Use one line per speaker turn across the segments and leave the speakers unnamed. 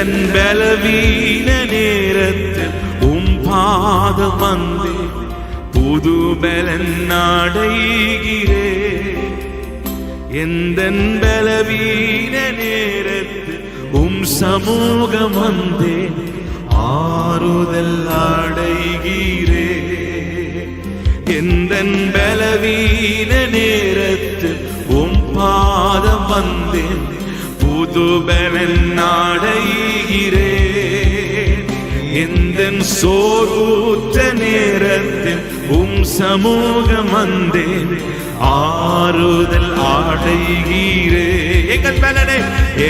எந்த பலவீன நேரத்தில் உம் பாதம் வந்தே புது பலன் நாடைகிறே. எந்தன் பலவீன நேரத்தில் உம் சமூகம் வந்தே ஆறுதல் அடைகிறே. எந்தன் பலவீன நேரத்தில் உம் பாதம் வந்தேன் புது பலன் அடைகிறே எந்த சோர்வூற்ற நேரத்தில் உம் சமூகம் வந்தேன். ஆறுதல் ஆடைகீரே எங்கள் பலனே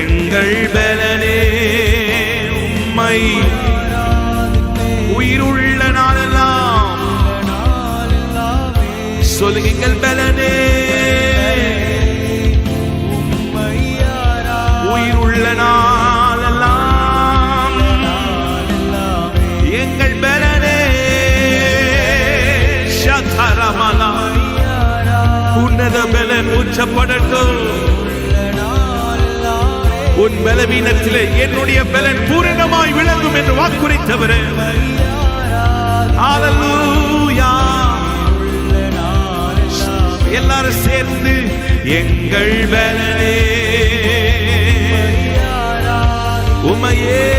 எங்கள் பலனே. உம்மை உயிருள்ள நாளெல்லாம் சொல்லுங்கள் பலனே. உயிருள்ள நாள் சதரமலா உன்னத பலன் உச்சப்படட்டும். உன் பலவீனத்திலே என்னுடைய பலன் பூரணமாய் விளங்கும் என்று வாக்குரைத்தவரே. எல்லாரும் சேர்ந்து எங்கள் பலனே. உமையே.